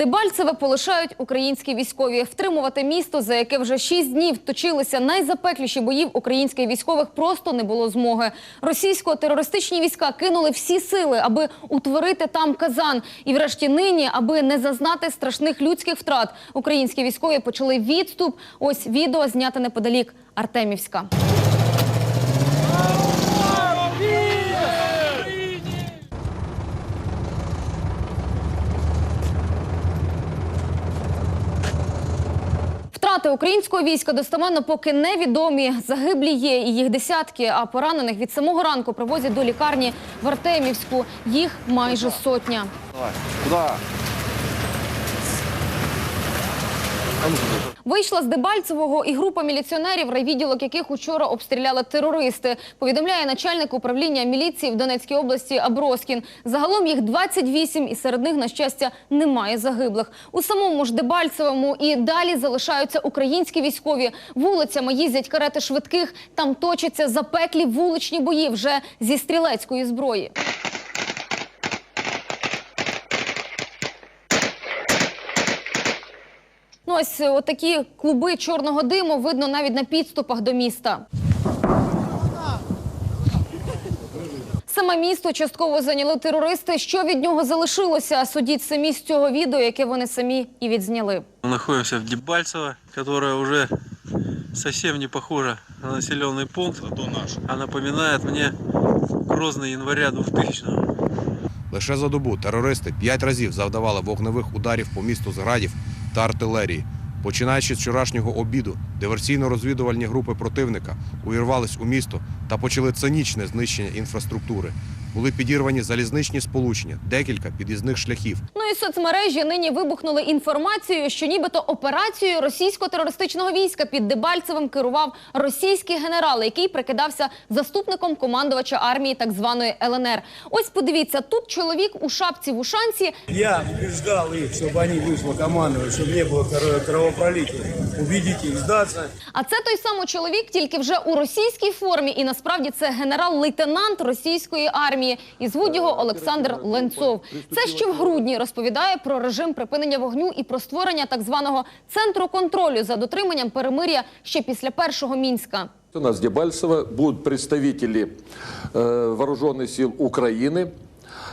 Дебальцеве полишають українські військові. Втримувати місто, за яке вже шість днів точилися найзапекліші бої в українських військових, просто не було змоги. Російсько-терористичні війська кинули всі сили, аби утворити там казан. І врешті нині, аби не зазнати страшних людських втрат, українські військові почали відступ. Ось відео зняте неподалік Артемівська. Втрати українського війська достеменно поки невідомі. Загиблі є і їх десятки, а поранених від самого ранку привозять до лікарні в Артемівську. Їх майже сотня. Давай. Куда? Вийшла з Дебальцевого і група міліціонерів, райвідділок яких учора обстріляли терористи. Повідомляє начальник управління міліції в Донецькій області Аброскін. Загалом їх 28, і серед них, на щастя, немає загиблих. У самому ж Дебальцевому і далі залишаються українські військові. Вулицями їздять карети швидких. Там точаться запеклі вуличні бої вже зі стрілецької зброї. ось е, отакі клуби чорного диму видно навіть на підступах до міста. Саме місто частково зайняли терористи. Що від нього залишилося? Судіть самі з цього відео, яке вони самі і відзняли. Мы находимся в Дебальцево, которое уже совсем не похоже на населенный пункт, а напоминает мне Грозный января 2000-го. Лише за добу терористи п'ять разів завдавали вогневих ударів по місту з градів та артилерії. Починаючи з вчорашнього обіду, диверсійно-розвідувальні групи противника увірвались у місто та почали цинічне знищення інфраструктури Були підірвані залізничні сполучення, декілька під'їзних шляхів. Ну і соцмережі нині вибухнули інформацією, що нібито операцією російсько-терористичного війська під Дебальцевим керував російський генерал, який прикидався заступником командувача армії так званої ЛНР. Ось подивіться, тут чоловік у шапці в ушанці Я убеждал их, чтобы они вышло командовать, чтобы не было кро- кровопролития. Убедите их сдаться. А це той самий чоловік, тільки вже у російській формі, і насправді це генерал-лейтенант російської армії. І звуть його Олександр Ленцов. Це ще в грудні розповідає про режим припинення вогню і про створення так званого центру контролю за дотриманням перемир'я ще після першого мінська. У нас в Дебальцево будут представители э, вооруженных сил Украины,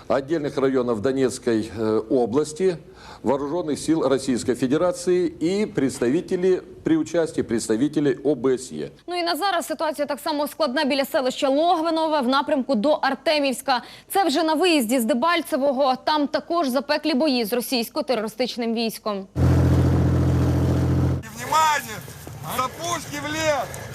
отдельных районов Донецкой э, области, вооруженных сил Российской Федерации и представители, при участии представителей ОБСЕ. Ну і на зараз ситуація так само складна біля селища Логвинове в напрямку до Артемівська. Це вже на виїзді з Дебальцевого. Там також запеклі бої з російсько-терористичним військом. Внимание! За пушки в лес!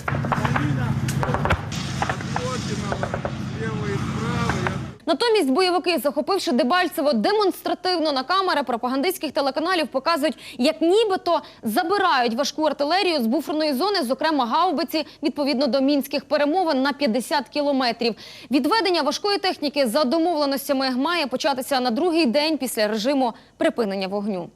Натомість бойовики, захопивши Дебальцево, демонстративно на камери пропагандистських телеканалів показують, як нібито забирають важку артилерію з буферної зони, зокрема гаубиці, відповідно до мінських перемовин на 50 кілометрів. Відведення важкої техніки за домовленостями має початися на другий день після режиму припинення вогню.